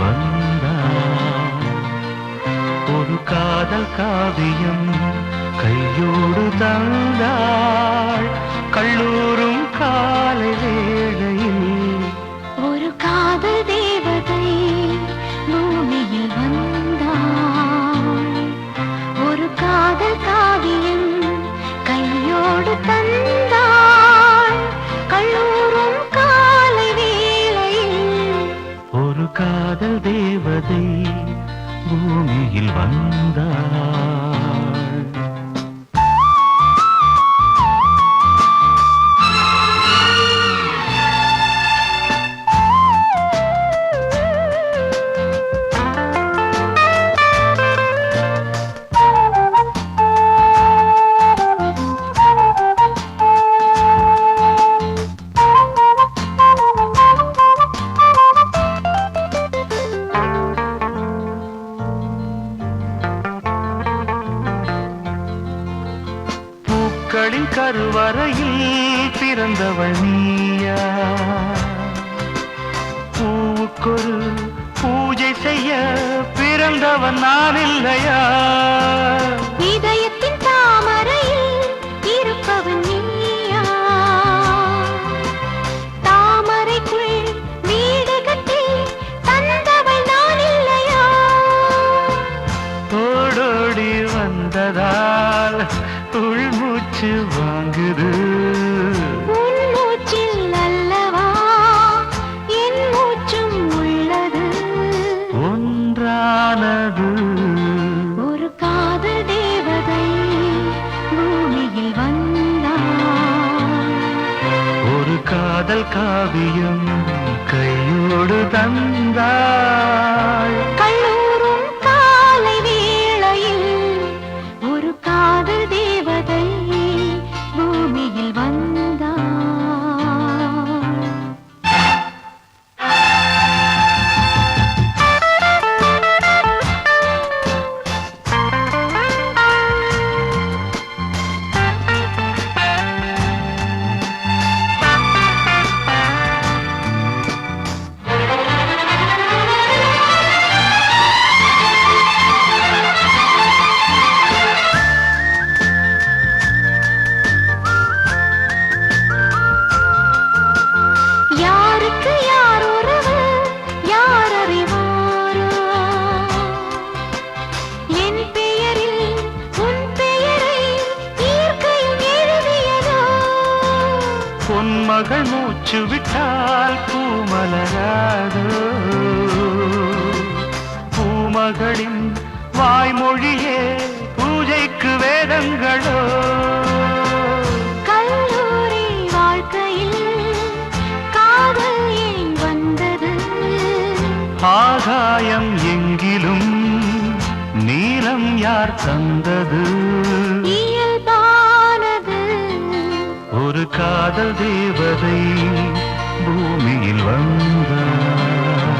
வந்தான் ஒரு காதல் காவியம் கையோடு தான். தேவதை பூமியில் வந்தார். பூக்களின் கருவறையில் பிறந்தவள் நீயா. பூவுக்கொரு பூஜை செய்ய பிறந்தவன் நான் இல்லையா. இதயத்தின் தாமரையில் இருப்பவன் நீயா. தாமரைக்குள் வீடு கட்டி தந்தவள் நான் இல்லையா. ஓடோடி வந்ததால் உள்மூச்சு வாங்குது. ஒன்றானது. ஒரு காதல் தேவதை பூமியில் வந்தாள் ஒரு காதல் காவியம் கையோடு தந்தாள் பொன்மகள் மூச்சு விட்டால் பூமலராதோ பூமகளின் வாய்மொழியே பூஜைக்கு வேதங்களோ. கல்லூரி வாழ்க்கையில் காதல் ஏன் வந்தது? ஆகாயம் எங்கிலும் நீலம் யார் தந்தது? ஒரு காதல் தேவதை பூமியில் வந்தார்.